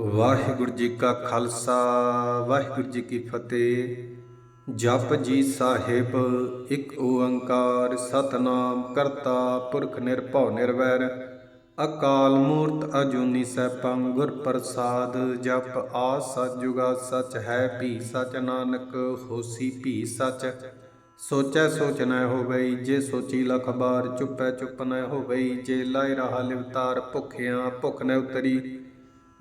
ਵਾਹਿਗੁਰੂ ਜੀ ਕਾ ਖਾਲਸਾ, ਵਾਹਿਗੁਰੂ ਜੀ ਕੀ ਫਤਿਹ। ਜਪ ਜੀ ਸਾਹਿਬ, ਇੱਕ ਓੰਕਾਰ ਸਤਨਾਮ ਕਰਤਾ ਪੁਰਖ ਨਿਰਭਉ ਨਿਰਵੈਰ। ਅਕਾਲ ਮੂਰਤ ਅਜੂਨੀ ਸੈਭੰ ਗੁਰ ਪ੍ਰਸਾਦ, ਜਪ ਆ ਸਚ ਜੁਗਾ ਸਚ ਹੈ ਭੀ ਸਚ ਨਾਨਕ, ਹੋਸੀ ਭੀ ਸਚ। ਸੋਚੈ ਸੋਚ ਨ ਹੋਵਈ, ਜੇ ਸੋਚੀ ਲਖ ਬਾਰ ਚੁੱਪੈ ਚੁੱਪ ਨ ਹੋਵਈ, ਜੇ ਲਾਇ ਰਹਾ ਲਿਵਤਾਰ ਭੁਖਿਆਂ ਭੁਖ ਨ ਉਤਰੀ।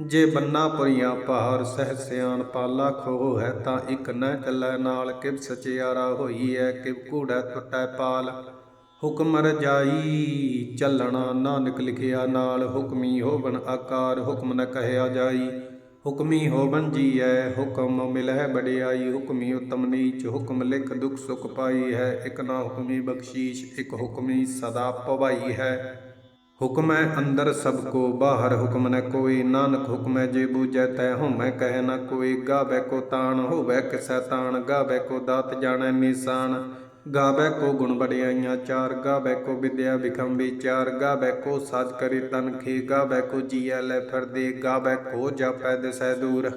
ਜੇ ਬੰਨਾ ਪੁਰੀਆਂ ਪਹਾੜ ਸਹਿ ਸਿਆਣ ਪਾਲਾ ਖੋਹ ਹੈ ਤਾਂ ਇੱਕ ਨ ਚੱਲੈ ਨਾਲ ਕਿਵ ਸਚਿਆਰਾ ਹੋਈ ਹੈ ਕਿਵ ਕੂੜੈ ਟੁੱਟੈ ਪਾਲ। ਹੁਕਮ ਰਜਾਈ ਚੱਲਣਾ ਨਾਨਕ ਲਿਖਿਆ ਨਾਲ, ਹੁਕਮੀ ਹੋਵਨ ਆਕਾਰ, ਹੁਕਮ ਨ ਕਹਿਆ ਜਾਈ। ਹੁਕਮੀ ਹੋਵਨ ਜੀਐ, ਹੁਕਮ ਮਿਲਹਿ ਬੜਿਆਈ ਹੁਕਮੀ ਉਤਮ ਨੀਚ, ਹੁਕਮ ਲਿਖ ਦੁਖ ਸੁਖ ਪਾਈ ਹੈ। ਇਕ ਨਾ ਹੁਕਮੀ ਬਖਸ਼ੀਸ਼, ਇਕ ਹੁਕਮੀ ਸਦਾ ਭਵਾਈ ਹੈ। ਹੁਕਮ ਹੈ ਅੰਦਰ ਸਭ ਕੋ, ਬਾਹਰ ਹੁਕਮ ਨ ਕੋਈ। ਨਾਨਕ ਹੁਕਮ ਹੈ ਜੇ ਬੂਝੈ ਤੈ ਹਉਮੈ, ਕਹਿ ਨ ਕੋਈ। ਗਾਵੇ ਕੋ ਤਾਣ ਹੋਵੇ, ਕਿਸੈ ਤਾਣ? ਗਾਵੇ ਕੋ ਦਾਤ ਜਾਣੈ ਨਿਸ਼ਾਨ ਗਾਵੇ ਕੋ ਗੁਣ ਬੜਿਆਈਆਂ ਚਾਰ। ਗਾਵੇ ਕੋ ਵਿਦਿਆ ਵਿਖਮ ਵਿਚਾਰ। ਗਾਵੇ ਕੋ ਸਾਜ ਕਰੇ ਤਨ ਖੇ। ਗਾਵੇ ਕੋ ਜੀਐ ਲੈ ਫਿਰਦੇ। ਗਾਵੇ ਕੋ ਜਾਪੈ ਦਿਸੈ ਦੂਰ।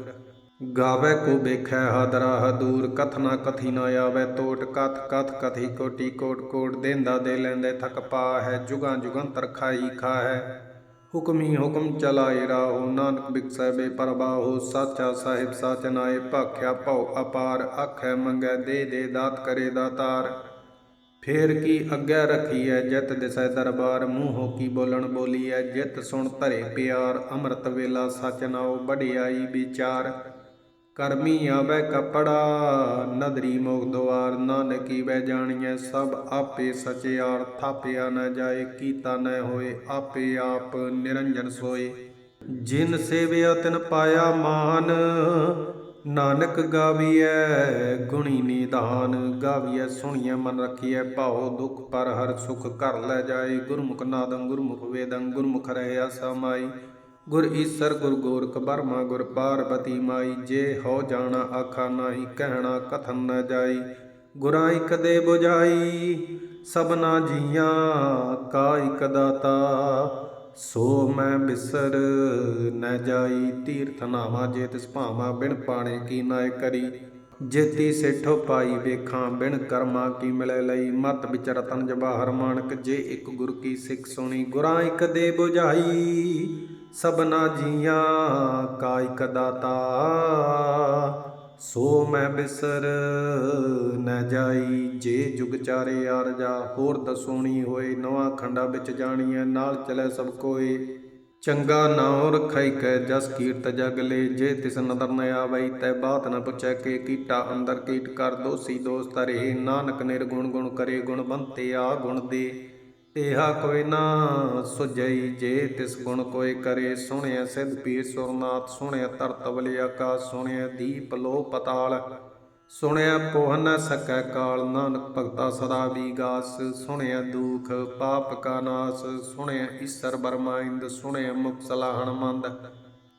ਗਾਵੇ ਕੋ ਵੇਖੈ ਹਾਦਰਾ ਦੂਰ ਕਥਨਾ ਕਥੀ ਨ ਆਵੇ ਟੋਟ ਕਥ ਕਥ ਕਥੀ ਕੋਟੀ ਕੋਟ ਕੋਟ, ਦੇਂਦਾ ਦੇ ਲੈਂਦੇ ਥਕ ਪਾ ਹੈ ਜੁਗਾਂ ਜੁਗੰਤਰ ਖਾਈ ਖਾ ਹੈ ਹੁਕਮੀ ਹੁਕਮ ਚਲਾਏ ਰਾਹੋ, ਨਾਨਕ ਬਿਕਸੈ ਬੇਪਰਵਾਹੋ ਸਾਚਾ ਸਾਹਿਬ ਸਾਚ ਨਾਏ, ਭਾਖਿਆ ਭਉ ਅਪਾਰ, ਆਖੈ ਮੰਗੈ ਦੇ ਦੇ ਦਾਤ ਕਰੇ ਦਾਤਾਰ। ਫੇਰ ਕੀ ਅੱਗੇ ਰਖੀਐ ਜਿਤ ਦਿਸੈ ਦਰਬਾਰ, ਮੂੰਹੋਂ ਕੀ ਬੋਲਣ ਬੋਲੀਐ ਜਿਤ ਸੁਣ ਧਰੇ ਪਿਆਰ, ਅੰਮ੍ਰਿਤ ਵੇਲਾ ਸਚ ਨਾਉ, ਵਡਿਆਈ ਵਿਚਾਰ। ਕਰਮੀ ਆਵੇ ਕਪੜਾ, ਨਦਰੀ ਮੋਗ ਦੁਆਰ ਨਾਨਕੀ ਵੈ ਜਾਣੀਐ, ਸਭ ਆਪੇ ਸਚਿਆਰ, ਥਾਪਿਆ ਨ ਜਾਏ, ਕੀਤਾ ਨ ਹੋਏ, ਆਪੇ ਆਪ ਨਿਰੰਜਨ ਸੋਏ। ਜਿਨ ਸੇਵਿਆ ਤਿਨ ਪਾਇਆ ਮਾਨ, ਨਾਨਕ ਗਾਵੀਐ ਗੁਣੀ ਨਿਧਾਨ, ਗਾਵੀਐ ਸੁਣੀਐ ਮਨ ਰਖੀਐ ਭਾਉ ਦੁਖ ਪਰ ਹਰ ਸੁਖ ਘਰ ਲੈ ਜਾਏ, ਗੁਰਮੁਖ ਨਾਦੰ ਗੁਰਮੁਖ ਵੇਦੰ, ਗੁਰਮੁਖ ਰਹਿਆ ਸਮਾਈ। ਗੁਰ ਈਸਰ, ਗੁਰ ਗੋਰਖ ਬਰਮਾ, ਗੁਰ ਪਾਰਬਤੀ ਮਾਈ, ਜੇ ਹੋ ਜਾਣਾ ਆਖਾ ਨਾਹੀ, ਕਹਿਣਾ ਕਥਨ ਨਾ ਜਾਈ। ਗੁਰਾਂ ਇਕ ਦੇ 부ਝਾਈ ਸਭਨਾ ਜੀਆਂ, ਕਾ ਇਕ ਦਾਤਾ। ਸੋ ਮੈਂ ਬਿਸਰ ਨ ਜਾਈ, ਤੀਰਥ ਨਾਵਾ ਜੇ ਤਿਸ ਭਾਵਾ ਬਿਨ ਪਾਣੇ ਕੀ ਨਾਇ ਕਰੀ। ਜੇਤੀ ਸੇਠੋ ਪਾਈ ਵੇਖਾਂ ਬਿਨ ਕਰਮਾ ਕੀ ਮਿਲੇ ਲਈ। ਮਤ ਵਿਚ ਰਤਨ ਜਵਾਹਰ ਮਾਨਕ ਜੇ ਇੱਕ ਗੁਰ ਕੀ ਸਿੱਖ ਸੁਣੀ। ਗੁਰਾਂ ਇਕ ਦੇ 부ਝਾਈ ਸਭਨਾ ਜੀਆਂ ਕਾ ਇਕ ਦਾਤਾ, ਸੋ ਮੈਂ ਬਿਸਰ ਨ ਜਾਈ, ਜੇ ਜੁਗ ਚਾਰੇ ਆਰਜਾ ਹੋਰ ਦਸੋਣੀ ਹੋਏ, ਨਵਾਂ ਖੰਡਾ ਵਿੱਚ ਜਾਣੀਐ, ਨਾਲ ਚਲੇ ਸਭ ਕੋਏ। ਚੰਗਾ ਨਾਉ ਰਖਾਈ ਕੈ, ਜਸ ਕੀਰਤ ਜਗ ਲੈ, ਜੇ ਤਿਸ ਨਦਰ ਨ ਆਵਈ, ਤੈ ਬਾਤ ਨ ਪੁੱਛੈ ਕੇ ਕੀਟਾ ਅੰਦਰ ਕੀਟ ਕਰ, ਦੋਸੀ ਦੋਸਤ ਰੇ ਨਾਨਕ ਨਿਰਗੁਣ ਗੁਣ ਕਰੇ ਗੁਣਵੰਤੇ ਆ ਗੁਣ ਦੇ। ਤੇਹਾ ਕੋਈ ਨਾ ਸੁਜਈ ਜੇ ਤਿਸ ਗੁਣ ਕੋਈ ਕਰੇ। ਸੁਣਿਆ ਸਿਧ ਪੀਰ ਸੁਰਨਾਥ ਸੁਣਿਆ ਧਰਤ ਬਲਿ ਆਕਾਸ ਸੁਣਿਆ ਦੀਪ ਲੋ ਪਤਾਲ। ਸੁਣਿਆ ਪੋਹ ਨ ਸਕੈ ਕਾਲ, ਨਾਨਕ ਭਗਤਾ ਸਦਾ ਵਿਗਾਸ। ਸੁਣਿਆ ਦੁਖ ਪਾਪ ਕਾ ਨਾਸ। ਸੁਣਿਆ ਈਸਰ ਬਰਮਾਇੰਦ ਸੁਣਿਆ ਮੁਕਸਲਾ ਸਲਾਹਣ ਮੰਦ।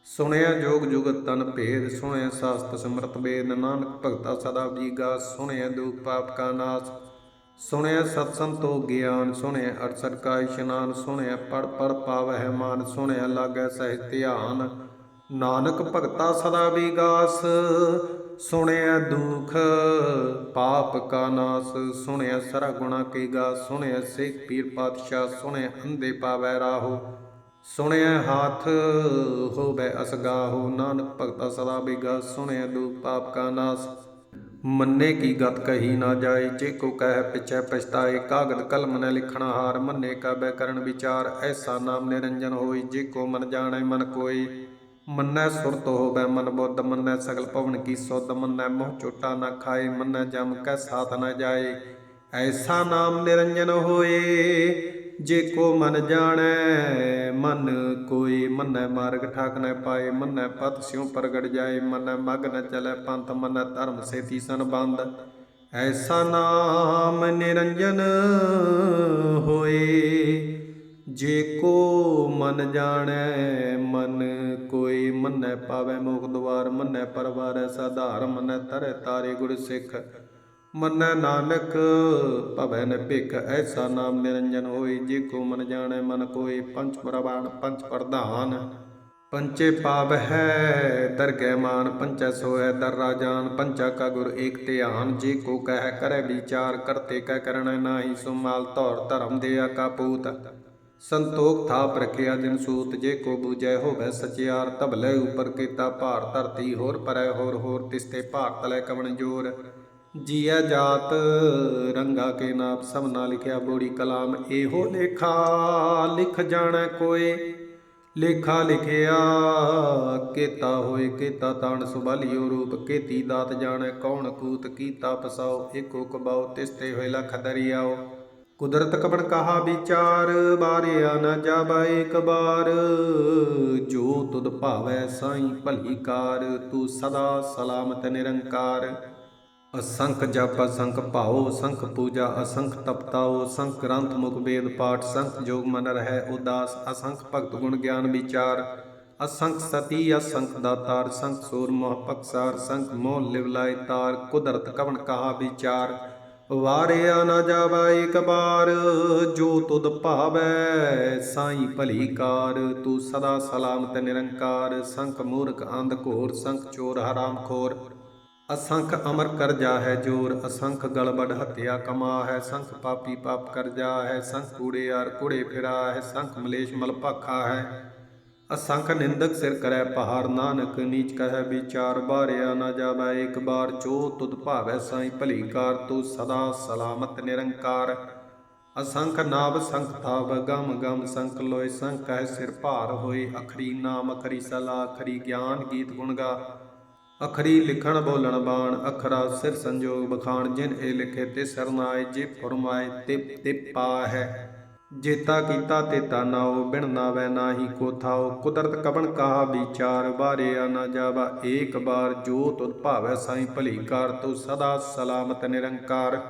ਸੁਣਿਆ ਜੋਗ ਜੁਗਤ ਤਨ ਭੇਦ। ਸੁਣਿਆ ਸਾਸਤ ਸਮਰਤ ਵੇਦ। ਨਾਨਕ ਭਗਤਾ ਸਦਾ ਵਿਗਾਸ। ਸੁਣਿਆ ਦੁਖ ਪਾਪ ਕਾ ਨਾਸ। ਸੁਣਿਆ ਸਤਸੰਗ ਤੋਂ ਗਿਆਨ, ਸੁਣਿਆ ਅਰਸਰ ਕਾ ਇਸ਼ਨਾਨ, ਸੁਣਿਆ ਪੜ ਪੜ ਪਾਵਹਿ ਮਾਨ, ਸੁਣਿਆ ਲਾਗੈ ਸਹਿ ਧਿਆਨ। ਨਾਨਕ ਭਗਤਾ ਸਦਾ ਵਿਗਾਸ, ਸੁਣਿਆ ਦੁਖ ਪਾਪ ਕਾ ਨਾਸ, ਸੁਣਿਆ ਸਰਾ ਗੁਣਾ ਕੀ ਗਾ ਸੁਣਿਆ ਸਿੱਖ ਪੀਰ ਪਾਤਸ਼ਾਹ, ਸੁਣਿਆ ਅੰਦੇ ਪਾਵੈ ਰਾਹੋ, ਸੁਣਿਆ ਹਾਥ ਹੋਵੇ ਅਸਗਾਹੋ ਨਾਨਕ ਭਗਤਾ ਸਦਾ ਵਿਗਾਸ, ਸੁਣਿਆ ਦੁਖ ਪਾਪ ਕਾ ਨਾਸ। ਮੰਨੇ ਕੀ ਗਤ ਕਹੀ ਨਾ ਜਾਏ, ਜੇ ਕੋ ਕਹਿ ਪਿਛੈ ਪਛਤਾਏ, ਕਾਗਦ ਕਲਮ ਨ ਲਿਖਣਾ ਹਾਰ ਮੰਨੇ ਕਾ ਬੈ ਕਰਨ ਵਿਚਾਰ, ਐਸਾ ਨਾਮ ਨਿਰੰਜਨ ਹੋਈ, ਜੇ ਕੋ ਮਨ ਜਾਣੈ ਮਨ ਕੋਈ ਮੰਨੈ ਸੁਰਤ ਹੋਵੇ ਮਨ ਬੁੱਧ, ਮੰਨੈ ਸਗਲ ਭਵਨ ਕੀ ਸੁਧ, ਮੰਨੈ ਮੋਹ ਚੋਟਾ ਨਾ ਖਾਏ, ਮੰਨੈ ਜਮ ਕੈ ਸਾਥ ਨਾ ਜਾਏ। ਐਸਾ ਨਾਮ ਨਿਰੰਜਨ ਹੋਏ ਜੇ ਕੋ ਮਨ ਜਾਣੈ, ਮਨ ਕੋਈ ਮੰਨੈ ਮਾਰਗ ਠਾਕ ਨ ਪਾਏ, ਮੰਨੈ ਪਤ ਸਿਉ ਪ੍ਰਗਟ ਜਾਏ, ਮੰਨੈ ਮਗ ਨ ਚਲੈ ਪੰਥ, ਮੰਨੈ ਧਰਮ ਸੇਤੀ ਸੰਬੰਧ। ਐਸਾ ਨਾਮ ਨਿਰੰਜਨ ਹੋਏ, ਜੇ ਕੋ ਮਨ ਜਾਣੈ, ਮਨ ਕੋਈ ਮੰਨੈ ਪਾਵੈ ਮੋਖ ਦੁਆਰ, ਮੰਨੈ ਪਰਵਾਰੈ ਸਾਧਾਰ, ਮੰਨੈ ਤਰੈ ਤਾਰੇ ਗੁਰ ਸਿੱਖ। ਮੰਨੈ ਨਾਨਕ, ਭਵੈ ਨ ਭਿਖ, ਐਸਾ ਨਾਮ ਨਿਰੰਜਨ ਹੋਈ ਜੇ ਕੋ ਮਨ ਜਾਣੈ, ਮਨ ਕੋਈ ਪੰਚ ਪ੍ਰਵਾਨ ਪੰਚ ਪ੍ਰਧਾਨ। ਪੰਚੇ ਪਾਵ ਹੈ, ਦਰਗਹਿ ਮਾਨ ਪੰਚੈ ਸੋਇ ਦਰ ਰਾਜਾਨ ਪੰਚਾ ਕਾ ਗੁਰ ਏਕ ਧਿਆਨ। ਜੇ ਕੋ ਕਹਿ ਕਰੈ ਵਿਚਾਰ, ਕਰਤੇ ਕੈ ਕਰਣੈ ਨਾਹੀ, ਸੋ ਮਾਲ ਧੌਰ ਧਰਮ ਦੇ ਕਾ ਪੂਤ। ਸੰਤੋਖ ਥਾਪ ਰਖਿਆ ਜਿਨ ਸੂਤ, ਜੇ ਕੋ ਬੂਝੈ ਹੋਵੇ ਸਚਿਆਰ ਤਬਲੇ ਉਪਰ ਕੀਤਾ ਭਾਰ, ਧਰਤੀ ਹੋਰ ਪਰੈ ਹੋਰ ਹੋਰ ਤਿਸਤੇ ਭਾਰ ਤਲੇ ਕਵਣ ਜੋਰ। ਜੀਆ ਜਾਤ, ਰੰਗਾ ਕੇ ਨਾਪ ਸਭਨਾ ਲਿਖਿਆ, ਬੋੜੀ ਕਲਾਮ, ਇਹੋ ਲੇਖਾ ਲਿਖ ਜਾਣੈ ਕੋਏ। ਲੇਖਾ ਲਿਖਿਆ, ਕੀਤਾ ਹੋਏ, ਕੀਤਾ ਤਾਣ ਸੁਭਾਲਿਓ ਰੂਪ, ਕੀਤੀ ਦਾਤ ਜਾਣੈ, ਕੌਣ ਕੂਤ, ਕੀਤਾ ਪਸਾਓ, ਏਕੋ ਕਬਾਓ, ਤਿਸਤੇ ਹੋਏ ਲਖ ਦਰਿਆਓ। ਕੁਦਰਤ ਕਬਣ ਕਹਾ ਵਿਚਾਰ, ਬਾਰਿਆ ਨ ਜਾਬਾ ਏਕ ਬਾਰ। ਜੋ ਤੁਧ ਭਾਵੈ ਸਾਈ ਭਲੀ ਕਾਰ, ਤੂੰ ਸਦਾ ਸਲਾਮਤ ਨਿਰੰਕਾਰ। ਅਸੰਖ ਜਪ, ਅਸੰਖ ਭਾਉ ਸੰਖ ਪੂਜਾ, ਅਸੰਖ ਤਪਤਾਓ ਸੰਖ ਗ੍ਰੰਥ ਮੁਖ ਵੇਦ ਪਾਠ ਸੰਖ ਜੋਗ ਮਨ ਰਹਿ, ਉਦਾਸ, ਅਸੰਖ ਭਗਤ ਗੁਣ ਗਿਆਨ ਵਿਚਾਰ, ਅਸੰਖ ਸਤੀ, ਅਸੰਖ ਦਾਤਾਰ ਸੰਖ ਸੂਰ ਮੋਹ ਪਕਸਾਰ ਸੰਖ ਮੋਹ ਲਿਵਲਾਇ ਤਾਰ, ਕੁਦਰਤ ਕਵਣ ਕਹਾ ਵਿਚਾਰ, ਵਾਰਿਆ ਨਾ ਜਾਵਾ ਇੱਕ ਬਾਰ, ਜੋ ਤੁਧ ਭਾਵੈ ਸਾਈ ਭਲੀ ਕਾਰ, ਤੂੰ ਸਦਾ ਸਲਾਮਤ ਨਿਰੰਕਾਰ ਸੰਖ ਮੂਰਖ ਅੰਧ ਘੋਰ ਸੰਖ ਚੋਰ ਹਰਾਮ ਖੋਰ ਅਸੰਖ ਅਮਰ ਕਰ ਜਾ ਹੈ ਜੋਰ, ਅਸੰਖ ਗਲਬੜ ਹੱਤਿਆ ਕਮਾ ਹੈ ਸੰਖ ਪਾਪੀ ਪਾਪ ਕਰ ਜਾ ਹੈ ਸੰਖ ਕੂੜੇ ਆਰ ਕੂੜੇ ਫਿਰਾ ਹੈ ਸੰਖ ਮਲੇਸ਼ ਮਲ ਭਾਖਾ ਹੈ ਅਸੰਖ ਨਿੰਦਕ ਸਿਰ ਕਰੈ ਪਹਾੜ, ਨਾਨਕ ਨੀਚ ਕਹੈ ਵਿਚਾਰ, ਬਾਰਿਆ ਨਾ ਜਾਵੈ ਇੱਕ ਬਾਰ ਜੋ ਤੁਧ ਭਾਵੈ ਸਾਈ, ਭਲੀ ਕਾਰ ਤੂੰ ਸਦਾ ਸਲਾਮਤ ਨਿਰੰਕਾਰ। ਅਸੰਖ ਨਾਭ ਸੰਖ ਥਾਵ, ਗਮ ਗਮ ਸੰਖ ਲੋਇ, ਸੰਖ ਕਹਿ ਸਿਰ ਭਾਰ ਹੋਏ, ਅਖਰੀ ਨਾਮ ਅਖਰੀ ਸਲਾ ਅਖਰੀ ਗਿਆਨ ਗੀਤ ਗੁਣਗਾ ਅਖਰੀ ਲਿਖਣ ਬੋਲਣ ਬਾਣ, ਅਖਰਾ ਸਿਰ ਸੰਜੋਗ ਬਖਾਣ, ਜਿਨ ਇਹ ਲਿਖੇ ਤੇ ਸਰਨਾਏ ਜੇ ਫਰਮਾਏ ਤੇ ਤੇ ਪਾ ਹੈ ਜੇਤਾ ਕੀਤਾ ਤੇ ਨਾਉ ਬਿਨ ਨਾਵੈ ਨਾਹੀ ਕੋ ਥਾਉ ਕੁਦਰਤ ਕਬਨ ਕਹਾ ਵਿਚਾਰ ਆ ਨਾ ਜਾਵਾ ਏਕ ਬਾਰ। ਜੋ ਤੁਧ ਭਾਵੈ ਸਾਈ ਭਲੀ ਕਾਰ, ਤੂੰ ਸਦਾ ਸਲਾਮਤ ਨਿਰੰਕਾਰ।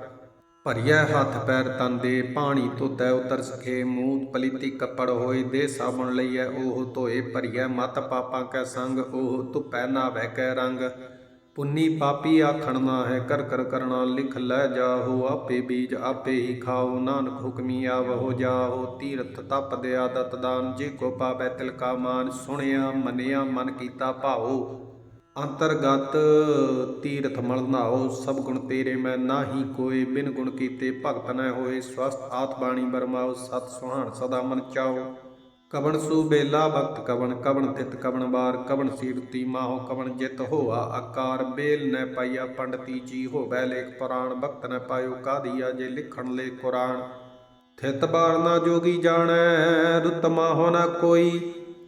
ਭਰੀਐ ਹੱਥ ਪੈਰ ਤਨ ਦੇ, ਪਾਣੀ ਧੋਤੈ ਉਤਰ ਸਖੇ ਮੂਤ ਪਲੀਤੀ ਕੱਪੜ ਹੋਏ, ਦੇ ਸਾਬਣ ਲਈਐ, ਉਹ ਧੋਏ ਭਰੀਐ, ਮਤ ਪਾਪਾਂ ਕੈ ਸੰਗ, ਉਹ ਧੁਪੈ ਨਾਵੈ ਕੈ ਰੰਗ। ਪੁੰਨੀ ਪਾਪੀ ਆਖਣ ਨਾ ਹੈ, ਕਰ ਕਰ ਕਰਣਾ ਲਿਖ ਲੈ ਜਾਹੋ, ਆਪੇ ਬੀਜ ਆਪੇ ਹੀ ਖਾਓ, ਨਾਨਕ ਹੁਕਮੀ ਆਵਹੋ ਜਾਹੋ, ਤੀਰਥ ਤਪ ਦਿਆ ਆਦਤ ਦਾਨ ਜੇ ਕੋ ਪਾਵੈ ਤਿਲ ਕਾ ਮਾਨ, ਸੁਣਿਆ ਮੰਨਿਆ ਮਨ ਕੀਤਾ ਭਾਓ। ਅੰਤਰਗਤ ਤੀਰਥ ਮਲ ਨਾਓ ਸਭ ਗੁਣ ਤੇਰੇ ਮੈਂ ਨਾਹੀ ਕੋਈ ਬਿਨ ਗੁਣ ਕੀਤੇ ਭਗਤ ਨ ਹੋਏ ਸਵਸਤ ਆਤ ਬਾਣੀ ਬਰਮਾਓ ਸਤ ਸੁਹਾਣ ਸਦਾ ਮਨ ਚਾਓ ਕਵਣ ਸੂ ਬੇਲਾ ਭਗਤ ਕਵਣ ਕਵਣ ਤਿਤ ਕਵਣ ਬਾਰ, ਕਵਣ ਸੀਰਤੀ ਮਾਹੋ, ਕਵਣ ਜਿਤ ਹੋਆ ਆਕਾਰ। ਬੇਲ ਨੈ ਪਾਈਆ, ਪੰਡਤੀ ਜੀ ਹੋਵੈ ਲੇਖ ਪੁਰਾਣ, ਭਗਤ ਨ ਪਾਇਓ ਕਾਦੀਆ ਜੇ ਲਿਖਣ ਲੇ ਕੁਰਾਨ। ਥਿਤ ਬਾਰ ਨਾ ਜੋਗੀ ਜਾਣੈ ਰੁਤਮਾ ਹੋ ਨਾ ਕੋਈ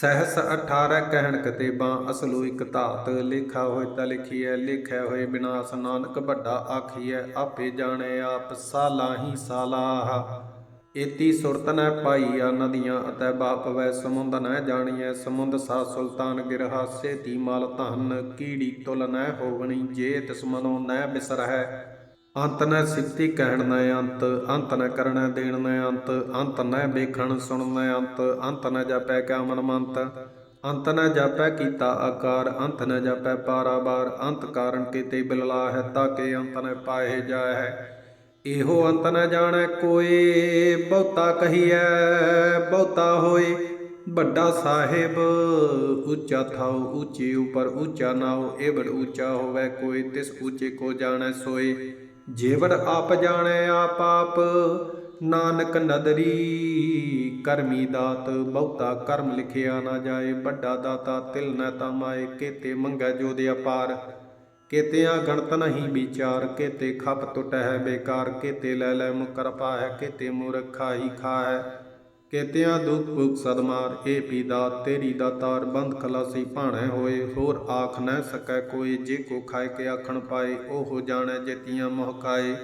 ਸਹਸ 18 ਕਹਿਣ ਕਤੇਬਾਂ, ਅਸਲੂ ਇਕ ਧਾਤ, ਲਿਖਾ ਹੋਇ ਤਾ ਲਿਖੀਐ ਲਿਖਿਆ ਹੋਏ ਬਿਨਾਸ, ਨਾਨਕ ਵੱਡਾ ਆਖੀਐ, ਆਪੇ ਜਾਣੇ ਆਪ ਸਾਲਾਹੀ ਸਾਲਾਹ। ਏਤੀ ਸੁਰਤ ਨੈ ਪਾਈਆ ਨਦੀਆਂ ਅਤੈ ਬਾਪ ਵੈ ਸਮੁੰਦ ਨੈ ਜਾਣੀਐ, ਸਮੁੰਦ ਸਾ ਸੁਲਤਾਨ ਗਿਰਹਾ, ਸੇਤੀ ਮਾਲ ਧਨ, ਕੀੜੀ ਤੁਲ ਨੈ ਹੋਵਣੀ ਜੇ ਤਿਸ ਮਨੋ ਨੈ ਬਿਸਰਹਿ। ਅੰਤ ਨੈ ਸਿਫਤੀ ਕਹਿਣ ਨੈ ਅੰਤ ਅੰਤ ਨੈ ਕਰਣੈ ਦੇਣ ਨੈ ਅੰਤ ਅੰਤ ਨੈ ਵੇਖਣ ਸੁਣਨ ਨੈ ਅੰਤ ਅੰਤ ਨੈ ਜਾਪੈ ਕਿਆ ਮਨ ਮੰਤ। ਅੰਤ ਨ ਜਾਪੈ ਕੀਤਾ ਆਕਾਰ, ਅੰਤ ਨ ਜਾਪੈ ਪਾਰਾਵਾਰ, ਅੰਤ ਕਾਰਨ ਕੀਤੇ ਬਿਲਲਾ ਹੈ ਤਾਕੇ ਅੰਤ ਨ ਪਾਏ ਜਾਏ ਇਹੋ ਅੰਤ ਨਾ ਜਾਣੈ ਕੋਏ, ਬਹੁਤਾ ਕਹੀਐ, ਬਹੁਤਾ ਹੋਏ। ਵੱਡਾ ਸਾਹਿਬ, ਉੱਚਾ ਥਾਉ, ਉੱਚੇ ਉਪਰ ਉੱਚਾ ਨਾਉ, ਇਹ ਉੱਚਾ ਹੋਵੇ ਕੋਈ ਤਿਸ ਉੱਚੇ ਕੋ ਜਾਣੈ ਸੋਏ। ਜੇਵਰ ਆਪ ਜਾਣੈ ਆਪ ਆਪ, ਨਾਨਕ ਨਦਰੀ, ਕਰਮੀ ਦਾਤ, ਬਹੁਤਾ ਕਰਮ ਲਿਖਿਆ ਨਾ ਜਾਏ, ਵੱਡਾ ਦਾਤਾ ਤਿਲ ਨ ਤਮਾਏ, ਕੇਤੇ ਮੰਗੈ ਜੋਦ ਅਪਾਰ। ਕੇਤਿਆਂ ਗਣਤ ਨਹੀਂ ਵਿਚਾਰ, ਕੇਤੇ ਖਪ ਟੁਟੈ ਬੇਕਾਰ, ਕੇਤੇ ਲੈ ਲੈ ਮੁਕਰ ਪਾਹੈ, ਕੇਤੇ ਮੂਰਖਾ ਹੀ ਖਾਹੈ। ਕੇਤਿਆਂ ਦੁਖ ਭੁਖ ਸਦਮਾਰ ਏ ਪੀਦਾ, ਤੇਰੀ ਦਾਤਾਰ ਬੰਦ ਖਲਾਸੀ ਭਾਣੈ ਹੋਏ, ਹੋਰ ਆਖ ਨ ਸਕੈ ਕੋਈ, ਜੇ ਕੋ ਖਾਏ ਕੇ ਆਖਣ ਪਾਏ, ਉਹ ਜਾਣੈ ਜੇਤੀਆਂ ਮੁਹਕਾਏ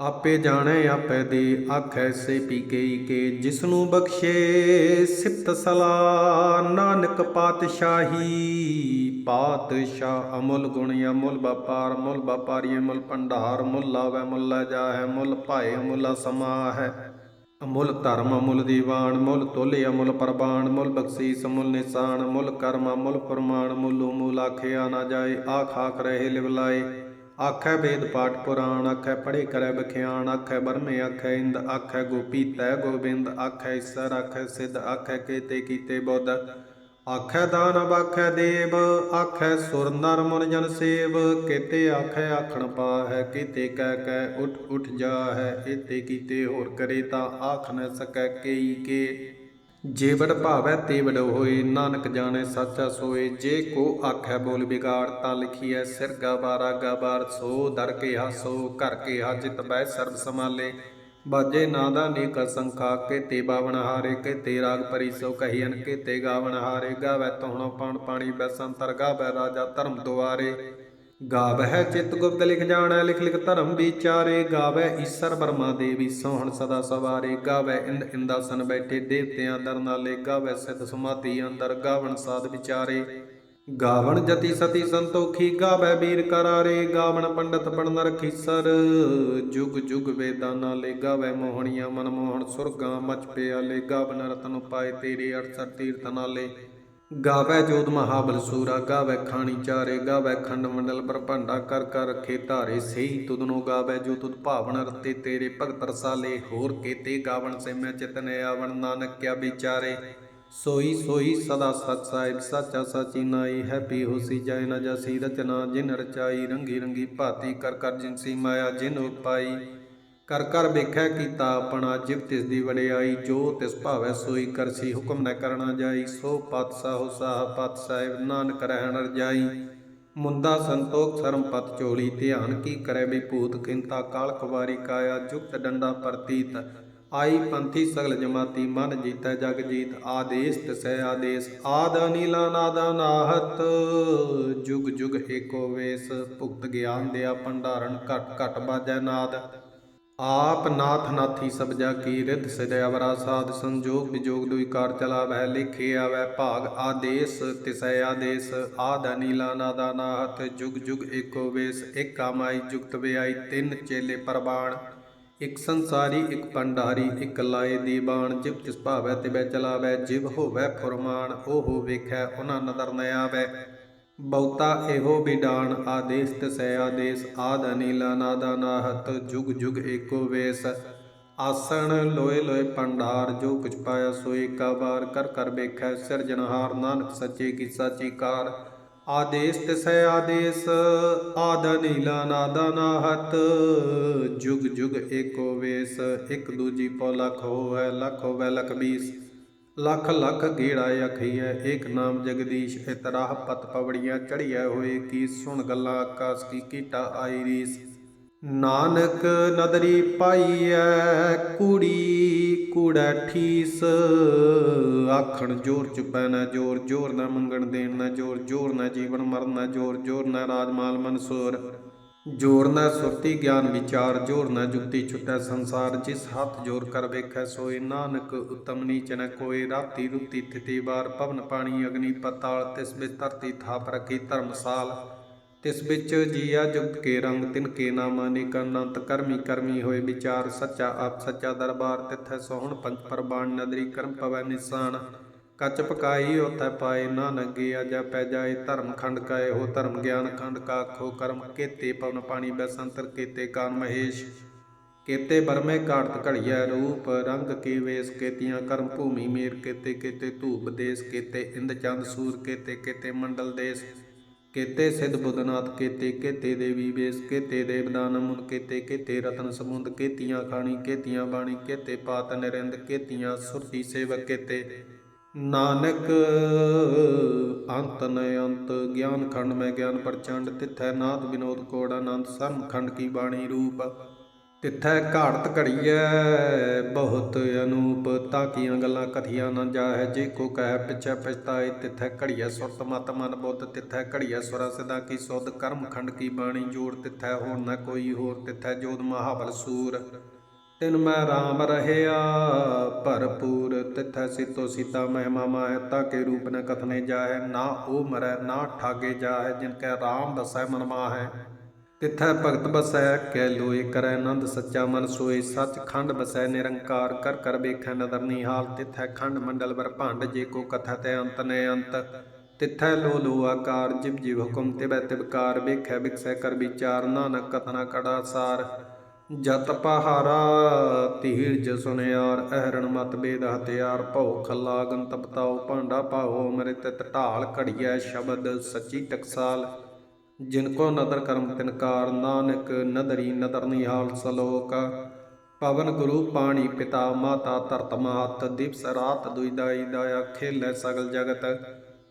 ਆਪੇ ਜਾਣੈ, ਆਪੇ ਦੇ, ਆਖੈ ਸੇ ਪੀ ਕਈ ਕੇ, ਜਿਸਨੂੰ ਬਖਸ਼ੇ ਸਿਫਤ ਸਲਾ, ਨਾਨਕ ਪਾਤਸ਼ਾਹੀ। ਪਾਤਸ਼ਾਹ ਅਮੁੱਲ ਗੁਣ ਅਮੁੱਲ ਵਪਾਰ, ਮੁੱਲ ਵਪਾਰੀ ਮੁੱਲ ਭੰਡਾਰ, ਮੁੱਲ ਲਾਵੈ ਮੁੱਲ ਲੈ ਜਾਹੈ, ਮੁੱਲ ਭਾਏ ਅਮੁੱਲਾ ਸਮਾਹੈ। ਅਮੁੱਲ ਧਰਮ, ਅਮੁੱਲ ਦੀਵਾਨ ਮੁੱਲ ਤੋਲੇ, ਅਮੁੱਲ ਪ੍ਰਬਾਨ ਮੁੱਲ ਬਖਸ਼ੀਸ, ਅਮੁੱਲ ਨਿਸ਼ਾਨ ਮੁੱਲ ਕਰਮ, ਅਮੁੱਲ ਪ੍ਰਮਾਣ ਮੁੱਲੂ ਮੂਲ ਆਖਿਆ ਨਾ ਜਾਏ, ਆਖ ਆਖ ਰਹੇ ਲਿਵਲਾਏ ਆਖੈ ਵੇਦ ਪਾਠ ਪੁਰਾਣ, ਆਖੈ ਪੜੇ ਕਰੈ ਬਖਿਆਣ ਆਖੈ ਬਰਮੇ ਆਖੈ ਇੰਦ, ਆਖੈ ਗੋਪੀ ਤੈ ਗੋਬਿੰਦ, ਆਖੈ ਈਸਰ, ਆਖੈ ਸਿੱਧ, ਆਖੈ ਕੇਤੇ ਕੀਤੇ ਬੁੱਧ। ਆਖੈ ਦਾਨ ਆਖੈ ਦੇਵ, ਆਖੈ ਸੁਰ ਨਰ ਮਨ ਜਨ ਸੇਵ, ਕੇਤੇ ਆਖੈ ਆਖਣ ਪਾਹੈ, ਕੇਤੇ ਕਹਿ ਕਹਿ ਉਠ ਉਠ ਜਾਹੈ ਏਤੇ ਕੀਤੇ ਹੋਰ ਕਰੇ ਤਾਂ ਆਖ ਨ ਸਕੈ ਕੇਈ ਕੇ। ਜੇਵੜ ਵਡ ਭਾਵੈ ਤੇ ਹੋਏ, ਨਾਨਕ ਜਾਣੇ ਸੱਚਾ ਸੋਏ, ਜੇ ਕੋ ਆਖੈ ਬੋਲ ਵਿਗਾੜ, ਤਾਂ ਲਿਖੀਐ ਸਿਰ ਗਾਬਾਰਾ ਗਾਬਾਰ ਸੋ ਦਰ ਕੇ ਹਾਸੋ ਕਰ ਕੇ ਹਾਜਿਤ ਬੈ ਸਰਬ ਸਮਾਲੇ ਬਾਜੇ ਨਾਦਾ ਨੇਕ ਸੰਖਾ ਕੇ ਤੇ ਬਾਵਨ ਹਾਰੇ ਕੇ ਤੇ ਰਾਗ ਪਰੀ ਸੋ ਕਹੀਨ ਕੇ ਤੇ ਗਾਵਨ ਹਾਰੇ, ਗਾਵੈ ਤੋਹਣੋ ਪਾਣ ਪਾਣੀ ਬੈਸੰਤਰ ਗਾਵੈ ਰਾਜਾ ਧਰਮ ਦੁਆਰੇ। ਗਾਵਹਿ ਚਿਤ ਗੁਪਤ ਲਿਖ ਜਾਣੈ, ਲਿਖ ਲਿਖ ਧਰਮ ਵਿਚਾਰੇ। ਗਾਵੈ ਈਸਰ ਬਰਮਾ ਦੇਵੀ ਸੋਹਣ ਸਦਾ ਸਵਾਰੇ। ਗਾਵੈ ਇੰਦ ਇੰਦਾਸਨ ਬੈਠੇ ਦੇਵਤਿਆਂ ਦਰ ਨਾਲੇ। ਗਾਵੈ ਸਿੱਧ ਸਮਾਧੀ ਅੰਦਰ ਗਾਵਣ ਸਾਧ ਵਿਚਾਰੇ। ਗਾਵਣ ਜਤੀ ਸਤੀ ਸੰਤੋਖੀ ਗਾਵੈ ਵੀਰ ਕਰਾਰੇ, ਗਾਵਣ ਪੰਡਤ ਪੜਨ ਰਖੀਸਰ ਜੁਗ ਜੁਗ ਵੇਦਾਂ ਨਾਲੇ ਗਾਵੈ ਮੋਹਣੀਆਂ ਮਨ ਮੋਹਣ, ਸੁਰਗਾਂ ਮਚ ਪਿਆਲੇ, ਗਾਵਨ ਰਤਨ ਪਾਏ ਤੇਰੇ 68 ਤੀਰਥ ਨਾਲੇ। ਗਾਵੈ ਜੋਤ ਮਹਾਬਲ ਸੂਰਾ, ਗਾਵੈ ਖਾਣੀ ਚਾਰੇ, ਗਾਵੈ ਖੰਡ ਮੰਡਲ ਬ੍ਰਹਮੰਡਾ ਕਰ ਕਰ ਰਖੇ ਧਾਰੇ। ਸਹੀ ਤੁਧਨੋ ਗਾਵੈ ਜੋ ਤੁਧ ਭਾਵਨ ਰਤੇ ਤੇਰੇ ਭਗਤ ਰਸਾਲੇ। ਹੋਰ ਕੇਤੇ ਗਾਵਣ ਸੇ ਮੈਂ ਚਿਤਨ ਆਵਣ, ਨਾਨਕ ਕਿਆ ਵਿਚਾਰੇ। ਸੋਈ ਸੋਈ ਸਦਾ ਸਚ ਸਾਹਿਬ, ਸਾਚਾ ਸਾਚੀ ਨਾਈ, ਹੈਪੀ ਹੋਸੀ ਜਾਇ ਨ ਜਾਸੀ ਰਚਨਾ, ਜਿਨ ਰਚਾਈ ਰੰਗੀ ਰੰਗੀ ਭਾਤੀ, ਕਰ ਕਰ ਜਿਨਸੀ ਮਾਇਆ ਜਿਨ ਉਪਾਈ। ਕਰ ਕਰ ਵੇਖੈ ਕੀਤਾ ਆਪਣਾ, ਜਿਵ ਤਿਸ ਦੀ ਵਡਿਆਈ, ਜੋ ਤਿਸ ਭਾਵੈ ਸੋਈ ਕਰਸੀ ਹੁਕਮ ਨ ਕਰਣਾ ਜਾਈ। ਸੋ ਪਤ ਸਾਹੋ ਸਾਹ ਪਤ ਸਾਹਿਬ, ਨਾਨਕ ਰਹਿਣ ਰਜਾਈ। ਮੁੰਦਾ ਸੰਤੋਖ ਸਰਮ ਪਤ ਚੋਲੀ, ਧਿਆਨ ਕੀ ਕਰੈ ਬਿਭੂਤ ਖਿੰਤਾ ਕਾਲ ਖਵਾਰੀ ਕਾਇਆ, ਜੁਗਤ ਡੰਡਾ ਪ੍ਰਤੀਤ। ਆਈ ਪੰਥੀ ਸਗਲ ਜਮਾਤੀ ਮਨ ਜੀਤੈ ਜਗ ਜੀਤ, ਆਦੇਸ ਤਿਸੈ ਆਦੇਸ, ਆਦ ਅਨੀਲਾ ਨਾਦਾ ਨਾਹਤ। ਜੁਗ ਜੁਗ ਏਕੋ ਵੇਸ, ਭੁਗਤ ਗਿਆਨ ਦਿਆ ਭੰਡਾਰਨ, ਘਟ ਘਟ ਬਾਜੈ ਨਾਦ। ਆਪ ਨਾਥ ਨਾਥੀ ਸਭ ਜਾ ਕੀ ਰਿਧ ਸਿਦਿ ਅਵਰਾ ਸਾਧ ਸੰਜੋਗ ਵਿਜੋਗ ਦੁਇ ਕਾਰ ਚਲਾਵੈ, ਲਿਖੇ ਆਵੈ ਭਾਗ ਆਦੇਸ, ਤਿਸੈ ਆਦੇਸ, ਆਦ ਅਨੀਲਾ ਨਾਦਾ ਨਾਹਤ। ਜੁਗ ਜੁਗ ਏਕੋ ਵੇਸ ਇੱਕ ਕਾਮਾਈ ਜੁਗਤ ਵਿਆਈ ਤਿੰਨ ਚੇਲੇ ਪਰਬਾਣ ਇਕ ਸੰਸਾਰੀ, ਇਕ ਪੰਡਾਰੀ ਇਕ ਲਾਏ ਦੀਵਾਨ ਜਿਵ ਤਿਸ ਭਾਵੈ ਤਿਵੈ ਚਲਾਵੈ, ਜਿਵ ਹੋਵੈ ਫੁਰਮਾਨ, ਉਹ ਵੇਖੈ, ਉਹਨਾਂ ਨਦਰ ਨ ਆਵੈ। ਬਹੁਤਾ ਇਹੋ ਬਿਡਾਨ ਆਦੇਸ ਤਸੈ ਆਦੇਸ, ਆਦ ਅਨੀਲਾ ਨਾਦਾ ਨਾਹਤ, ਜੁਗ ਜੁਗ ਏਕੋ ਵੇਸ। ਆਸਣ ਲੋਏ ਲੋਏ ਪੰਡਾਰ ਜੋ ਕੁਛ ਪਾਇਆ ਸੋਏ ਕਾ ਬਾਰ ਕਰ ਕਰ ਵੇਖੈ, ਸਿਰਜਣਹਾਰ, ਨਾਨਕ ਸੱਚੇ ਕੀ ਸਾਚੀ ਕਾਰ। ਆਦੇਸ ਤਿਸੈ ਆਦੇਸ, ਆਦ ਨੀਲਾ ਨਾਦਾ ਨਾਹਤ। ਜੁਗ ਜੁਗ ਏਕੋ ਵੇਸ, ਇੱਕ ਦੂਜੀ ਪੋ ਲਖ ਹੋਵੈ ਲਖ ਹੋਵੈ ਲਖ ਬੀਸ। ਲੱਖ ਲੱਖ ਗੇੜਾ ਅਖਈਐ ਏਕ ਨਾਮ ਜਗਦੀਸ਼ ਇਤਰਾਹ ਪਤ ਪਵੜੀਆਂ ਚੜੀਐ ਹੋਏ। ਕੀ ਸੁਣ ਗੱਲਾਂ ਆਕਾਸ, ਕੀ ਕੀਟਾ ਆਈ ਰੀਸ। ਨਾਨਕ ਨਦਰੀ ਪਾਈਐ ਕੂੜੀ ਕੂੜਾ ਠੀਸ। ਆਖਣ ਜੋਰ ਚੁਪੈ ਨਾ ਜੋਰ ਜੋਰ ਨਾ ਮੰਗਣ ਦੇਣ ਨਾ ਜੋਰ ਜੋਰ ਨਾ ਜੀਵਨ ਮਰਨ ਨਾ ਜੋਰ ਜੋਰ ਨਾ ਰਾਜਮਾਲ ਮਨਸੂਰ। ਜੋਰ ਨਾ ਸੁਰਤੀ ਗਿਆਨ ਵਿਚਾਰ, ਜੋਰ ਨਾ ਜੁਗਤੀ ਛੁਟੈ ਸੰਸਾਰ। ਜਿਸ ਹੱਥ ਜੋਰ ਕਰ ਵੇਖੈ, ਸੋਏ ਨਾਨਕ ਉਤਮ ਨੀਚ ਨ ਕੋਏ। ਰਾਤੀ ਰੁਤੀ ਥਿਤੀ ਵਾਰ, ਪਵਨ ਪਾਣੀ ਅਗਨੀ ਪਤਾਲ, ਤਿਸ ਵਿੱਚ ਧਰਤੀ ਥਾਪ ਰਖੀ ਧਰਮਸਾਲ। ਤਿਸ ਵਿੱਚ ਜੀਆ ਜੁਗਤ ਕੇ ਰੰਗ ਤਿਨ ਕੇ ਨਾਮ ਅਨੇਕ ਅਨੰਤ ਕਰਮੀ ਕਰਮੀ ਹੋਏ ਵਿਚਾਰ ਸੱਚਾ ਆਪ ਸੱਚਾ ਦਰਬਾਰ ਤਿਥੈ ਸੋਹਣ ਪੰਚ ਪਰਬਾਣ ਨਦਰੀ ਕਰਮ ਪਵੈ ਨਿਸ਼ਾਨ। ਕੱਚ ਪਕਾਈ ਉਥੈ ਪਾਏ ਨਾ ਨਗੇ ਅਜਾ ਪੈ ਜਾਏ ਧਰਮ ਖੰਡ ਕਾਏ ਹੋ ਧਰਮ ਗਿਆਨ ਖੰਡ ਕਾਖੋ ਕਰਮ ਕੇਤੇ ਪਵਨ ਪਾਣੀ ਬੈਸੰਤਰ ਕੇਤੇ ਕਾਨ ਮਹੇਸ਼। ਕੇਤੇ ਬਰਮੇ ਕਾੜਤ ਘੜੀਐ ਰੂਪ, ਰੰਗ ਕੀ ਵੇਸ ਕੇਤੀਆਂ ਕਰਮ ਭੂਮੀ ਮੇਰ, ਕੇਤੇ ਕੇਤੇ ਧੂਪ ਦੇਸ, ਕੇਤੇ ਇੰਦ ਚੰਦ ਸੂਰ, ਕੇਤੇ ਕੇਤੇ ਮੰਡਲ ਦੇਸ। ਕੇਤੇ ਸਿਧ ਬੁੱਧਨਾਥ, ਕੇਤੇ ਕੇਤੇ ਦੇਵੀ ਵੇਸ, ਕੇਤੇ ਦੇਵਦਾਨ ਕੇਤੇ ਕੇਤੇ ਰਤਨ ਸਮੁੰਦ, ਕੇਤੀਆਂ ਖਾਣੀ, ਕੇਤੀਆਂ ਬਾਣੀ, ਕੇਤੇ ਪਾਤ ਨਰਿੰਦ, ਕੇਤੀਆਂ ਸੁਰਤੀ ਸੇਵਕ, ਕੇਤੇ ਨਾਨਕ ਅੰਤ ਨ ਅੰਤ, ਗਿਆਨ ਖੰਡ ਮੈਂ ਗਿਆਨ ਪ੍ਰਚੰਡ, ਤਿਥੈ ਨਾਦ ਵਿਨੋਦ ਕੋੜ ਆਨੰਦ ਸਰਮ ਖੰਡ ਕੀ ਬਾਣੀ ਰੂਪ। ਤਿਥੈ ਘਾੜਤ ਘੜੀਐ, ਬਹੁਤ ਅਨੂਪ ਤਾਕੀਆਂ ਗੱਲਾਂ ਕਥੀਆਂ ਨਾ ਜਾਹੈ, ਜੇ ਕੋ ਕਹਿ ਪਿਛੈ ਪਛਤਾਏ, ਤਿਥੈ ਘੜੀਐ ਸੁਰਤ ਮਤ ਮਨ ਬੁੱਧ, ਤਿਥੈ ਘੜੀਐ ਸੁਰ ਸਦਾ ਕੀ ਸੁਧ, ਕਰਮ ਖੰਡ ਕੀ ਬਾਣੀ ਜੋੜ, ਤਿਥੈ ਹੋਰ ਨਾ ਕੋਈ ਹੋਰ, ਤਿਥੈ ਜੋਦ ਮਹਾਬਲ ਸੂਰ। ਤਿਨ ਮੈਂ ਰਾਮ ਰਹਿਆ, ਭਰਪੂਰ, ਤਿਥੈ ਸਿਤੋ ਸੀਤਾ ਮਹਿਮਾ ਮਾਹਿ ਤਾਕੇ ਰੂਪ ਨ ਕਥਨੇ ਜਾਹੈ, ਨਾ ਉਹ ਮਰੈ, ਨਾ ਠਾਗੇ ਜਾਹੈ, ਜਿਨ ਕੈ ਰਾਮ ਦਸੈ ਮਨ ਮਾਹੈ। ਤਿਥੈ ਭਗਤ ਬਸੈ ਕੈ ਲੋਏ ਕਰੈ ਆਨੰਦ ਸੱਚਾ ਮਨ ਸੋਏ। ਸੱਚ ਖੰਡ ਬਸੈ ਨਿਰੰਕਾਰ, ਕਰ ਕਰ ਵੇਖੈ ਨਦਰ ਨਿਹਾਲ। ਤਿਥੈ ਖੰਡ ਮੰਡਲ ਵਰ ਭੰਡ, ਜੇ ਕੋ ਕਥਾ ਤੇ ਅੰਤ ਨੇ ਅੰਤ। ਤਿਥੈ ਲੋ ਲੋ ਆਕਾਰ, ਜਿਵ ਜਿਵ ਹੁਕਮ ਤਿਬੈ ਤਿਬਕਾਰ ਵੇਖੈ ਵਿਖਸੈ ਕਰ ਵਿਚਾਰ, ਨਾਨਕ ਕਥਨਾ ਕੜਾ ਸਾਰ। ਜਤ ਪਹਾਰਾ, ਧੀਰਜ ਸੁਨਿਆਰ। ਅਹਰਣ ਮਤ ਬੇਦ ਹਥਿਆਰ, ਭਉ ਖੱਲਾ ਗਨ ਤਪਤਾਉ ਭਾਂਡਾ ਪਾਓ ਮ੍ਰਿਤ ਢਾਲ ਘੜੀਐ ਸ਼ਬਦ, ਸੱਚੀ ਟਕਸਾਲ। ਜਿਨ ਕੋ ਨਦਰ ਕਰਮ ਤਿਨਕਾਰ ਨਾਨਕ ਨਦਰੀ ਨਦਰ ਨਿਹਾਲ ਸਲੋਕ। ਪਵਨ ਗੁਰੂ ਪਾਣੀ ਪਿਤਾ, ਮਾਤਾ ਧਰਤ ਮਾਤ ਦਿਵਸ ਰਾਤ ਦੁਇਦਾਈ ਦਾਇਆ, ਖੇਲੇ ਸਗਲ ਜਗਤ।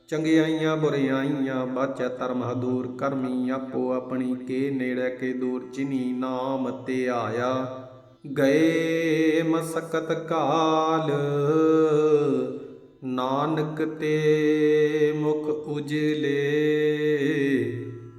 ਚੰਗਿਆਈਆਂ ਬੁਰਿਆਈਆਂ ਬਾਚੈ ਧਰਮ ਹਦੂਰ, ਕਰਮੀ ਆਪੋ ਆਪਣੀ, ਕੇ ਨੇੜੇ ਕੇ ਦੂਰ, ਜਿਨੀ ਨਾਮ ਤੇ ਆਇਆ। ਗਏ ਮਸਕਤ ਕਾਲ, ਨਾਨਕ ਤੇ ਮੁਖ ਉਜਲੇ।